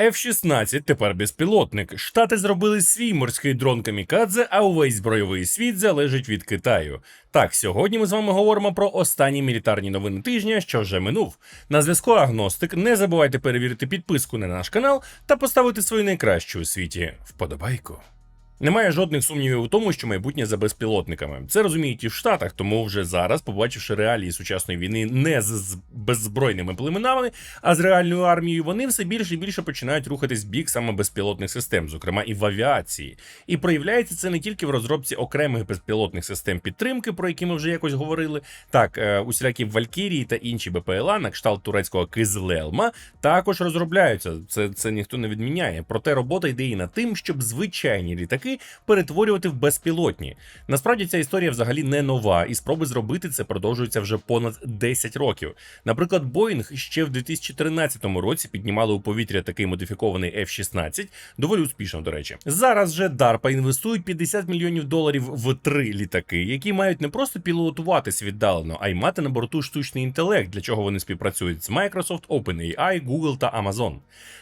F-16 тепер безпілотник. Штати зробили свій морський дрон камікадзе, а увесь збройовий світ залежить від Китаю. Так, сьогодні ми з вами говоримо про останні мілітарні новини тижня, що вже минув. На зв'язку Агностик. Не забувайте перевірити підписку на наш канал та поставити свою найкращу у світі вподобайку. Немає жодних сумнівів у тому, що майбутнє за безпілотниками. Це розуміють і в Штатах, тому вже зараз, побачивши реалії сучасної війни не з беззбройними племенами, а з реальною армією, вони все більше і більше починають рухатись в бік саме безпілотних систем, зокрема і в авіації. І проявляється це не тільки в розробці окремих безпілотних систем підтримки, про які ми вже якось говорили. Так, е, усілякі Валькірії та інші БПЛА на кшталт турецького Кизлелма також розробляються. Це, це ніхто не відміняє. Проте робота йде і над тим, щоб звичайні літаки перетворювати в безпілотні. Насправді ця історія взагалі не нова, і спроби зробити це продовжуються вже понад 10 років. Наприклад, Боїнг ще в 2013 році піднімали у повітря такий модифікований F-16, доволі успішно, до речі. Зараз же DARPA інвестують 50 мільйонів доларів в три літаки, які мають не просто пілотуватись віддалено, а й мати на борту штучний інтелект, для чого вони співпрацюють з Microsoft, OpenAI, Google та Amazon.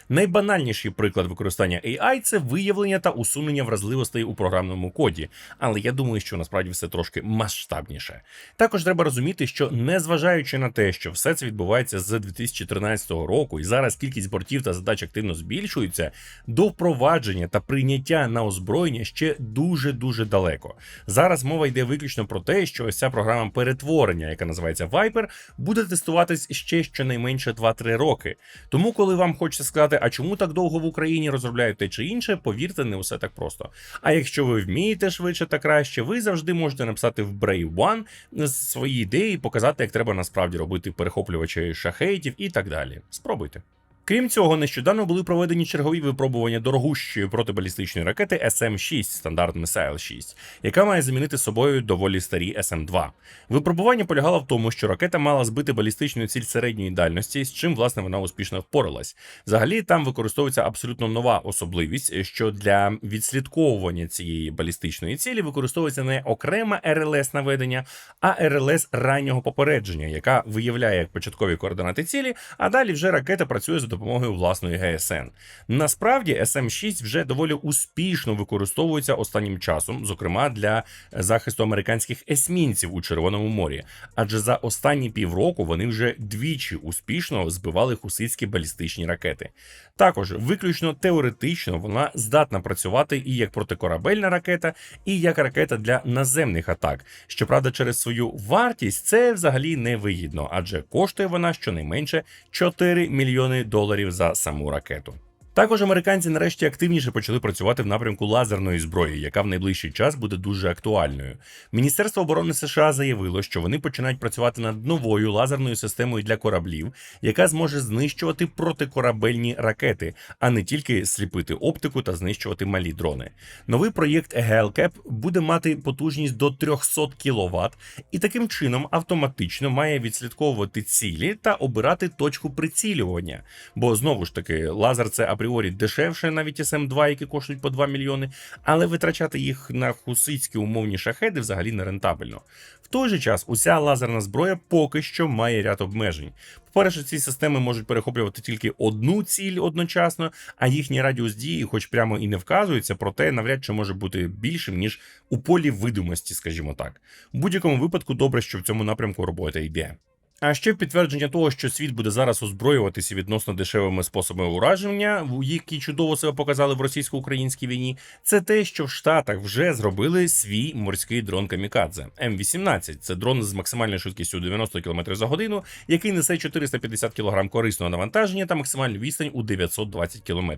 Найбанальніший приклад використання AI – це виявлення та усунення вразливостей у програмному коді. Але я думаю, що насправді все трошки масштабніше. Також треба розуміти, що незважаючи на те, що все це відбувається з 2013 року, і зараз кількість бортів та задач активно збільшується, до впровадження та прийняття на озброєння ще дуже дуже далеко. Зараз мова йде виключно про те, що ось ця програма перетворення, яка називається Viper, буде тестуватись ще щонайменше 2-3 роки. Тому, коли вам хочеться сказати, а чому так довго в Україні розробляють те чи інше, повірте, не усе так просто. А якщо ви вмієте швидше та краще, ви завжди можете написати в Brave One свої ідеї, показати, як треба насправді робити перехоплювачі шахейтів і так далі. Спробуйте. Крім цього, нещодавно були проведені чергові випробування дорогущої протибалістичної ракети SM-6 стандарт Missile 6, яка має замінити собою доволі старі SM-2. Випробування полягало в тому, що ракета мала збити балістичну ціль середньої дальності, з чим власне вона успішно впоралась. Взагалі там використовується абсолютно нова особливість, що для відслідковування цієї балістичної цілі використовується не окрема РЛС наведення, а РЛС раннього попередження, яка виявляє початкові координати цілі, а далі вже ракета працює за допомогою власної ГСН. Насправді SM-6 вже доволі успішно використовується останнім часом, зокрема для захисту американських есмінців у Червоному морі. Адже за останні півроку вони вже двічі успішно збивали хуситські балістичні ракети. Також виключно теоретично вона здатна працювати і як протикорабельна ракета, і як ракета для наземних атак. Щоправда, через свою вартість це взагалі не вигідно, адже коштує вона щонайменше 4 мільйони доларів за саму ракету. Також американці нарешті активніше почали працювати в напрямку лазерної зброї, яка в найближчий час буде дуже актуальною. Міністерство оборони США заявило, що вони починають працювати над новою лазерною системою для кораблів, яка зможе знищувати протикорабельні ракети, а не тільки сліпити оптику та знищувати малі дрони. Новий проєкт Hellcap буде мати потужність до 300 кВт і таким чином автоматично має відслідковувати цілі та обирати точку прицілювання. Бо знову ж таки, лазер це апріорі дешевше, навіть СМ2, які коштують по 2 мільйони, але витрачати їх на хусицькі умовні шахеди взагалі не рентабельно. В той же час уся лазерна зброя поки що має ряд обмежень. По-перше, ці системи можуть перехоплювати тільки одну ціль одночасно, а їхній радіус дії, хоч прямо і не вказується, проте навряд чи може бути більшим ніж у полі видимості, скажімо так. У будь-якому випадку добре, що в цьому напрямку робота йде. А ще в підтвердження того, що світ буде зараз озброюватися відносно дешевими способами ураження, які чудово себе показали в російсько-українській війні, це те, що в Штатах вже зробили свій морський дрон Камікадзе М18. Це дрон з максимальною швидкістю 90 км за годину, який несе 450 кг корисного навантаження та максимальну відстань у 920 км.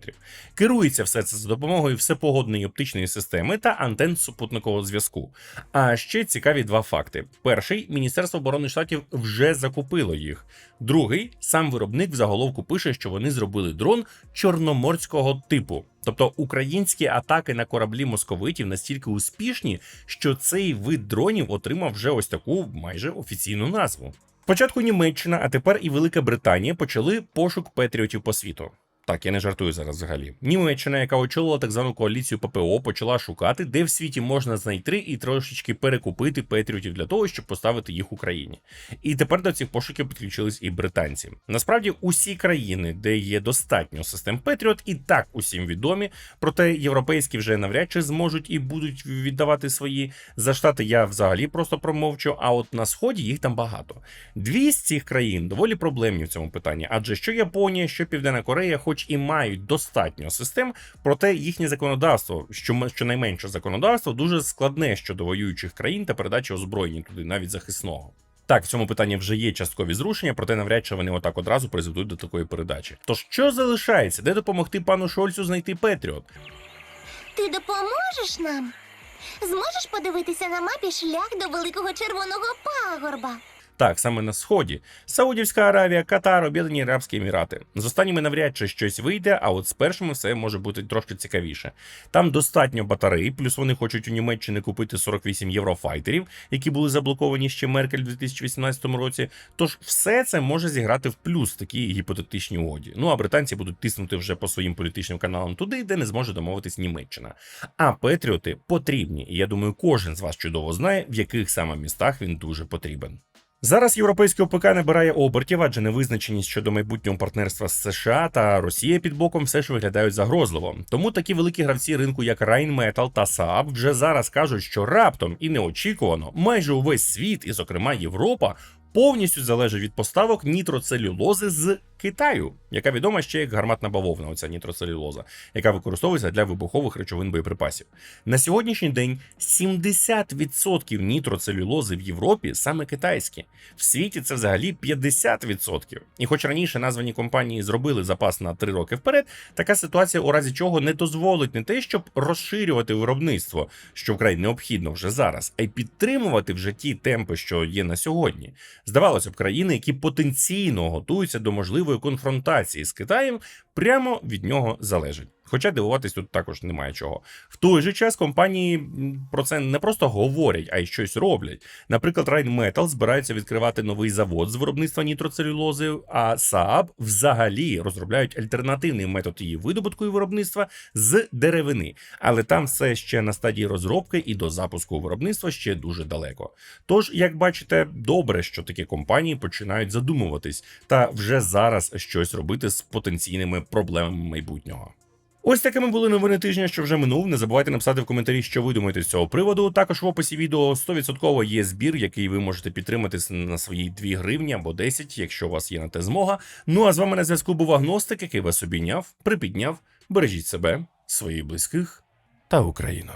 Керується все це за допомогою всепогодної оптичної системи та антенн супутникового зв'язку. А ще цікаві два факти: перший Міністерство оборони штатів вже закупило їх. Другий сам виробник в заголовку пише, що вони зробили дрон чорноморського типу. Тобто українські атаки на кораблі московитів настільки успішні, що цей вид дронів отримав вже ось таку майже офіційну назву. Спочатку Німеччина, а тепер і Велика Британія почали пошук патріотів по світу. Так, я не жартую зараз взагалі. Німеччина, яка очолила так звану коаліцію ППО, почала шукати, де в світі можна знайти і трошечки перекупити патріотів для того, щоб поставити їх Україні. І тепер до цих пошуків підключились і британці. Насправді, усі країни, де є достатньо систем Петріот, і так усім відомі. Проте європейські вже навряд чи зможуть і будуть віддавати свої. За штати я взагалі просто промовчу. А от на сході їх там багато. Дві з цих країн доволі проблемні в цьому питанні, адже що Японія, що Південна Корея, і мають достатньо систем, проте їхнє законодавство, що щонайменше законодавство, дуже складне щодо воюючих країн та передачі озброєння туди, навіть захисного. Так, в цьому питанні вже є часткові зрушення, проте навряд чи вони отак одразу призведуть до такої передачі. Тож що залишається, де допомогти пану Шольцу знайти Петріот? Ти допоможеш нам? Зможеш подивитися на мапі шлях до великого червоного пагорба? Так, саме на сході. Саудівська Аравія, Катар, Об'єднані Арабські Емірати. З останніми навряд чи щось вийде, а от з першими все може бути трошки цікавіше. Там достатньо батарей, плюс вони хочуть у Німеччині купити 48 єврофайтерів, які були заблоковані ще Меркель у 2018 році. Тож все це може зіграти в плюс в такій гіпотетичній угоді. Ну а британці будуть тиснути вже по своїм політичним каналам туди, де не зможе домовитись Німеччина. А Петріоти потрібні. І я думаю, кожен з вас чудово знає, в яких саме містах він дуже потрібен. Зараз європейське ОПК набирає обертів, адже невизначеність щодо майбутнього партнерства з США та Росія під боком все ж виглядають загрозливо. Тому такі великі гравці ринку, як Rheinmetall та Saab, вже зараз кажуть, що раптом і неочікувано майже увесь світ, і зокрема Європа, повністю залежить від поставок нітроцелюлози з Китаю, яка відома ще як гарматна бавовна, оця нітроцелюлоза, яка використовується для вибухових речовин боєприпасів. На сьогоднішній день 70% нітроцелюлози в Європі саме китайські. В світі це взагалі 50%. І хоч раніше названі компанії зробили запас на 3 роки вперед, така ситуація у разі чого не дозволить не те, щоб розширювати виробництво, що вкрай необхідно вже зараз, а й підтримувати вже ті темпи, що є на сьогодні. Здавалося б, країни, які потенційно готуються до можливої конфронтації з Китаєм, прямо від нього залежать. Хоча дивуватись тут також немає чого. В той же час компанії про це не просто говорять, а й щось роблять. Наприклад, Rheinmetall збирається відкривати новий завод з виробництва нітроцелюлози, а Saab взагалі розробляють альтернативний метод її видобутку і виробництва з деревини. Але там все ще на стадії розробки і до запуску виробництва ще дуже далеко. Тож, як бачите, добре, що такі компанії починають задумуватись та вже зараз щось робити з потенційними проблемами майбутнього. Ось такими були новини тижня, що вже минув. Не забувайте написати в коментарі, що ви думаєте з цього приводу. Також в описі відео 100% є збір, який ви можете підтримати на свої 2 гривні або 10, якщо у вас є на те змога. Ну а з вами на зв'язку був агностик, який вас обійняв, припідняв. Бережіть себе, своїх близьких та Україну.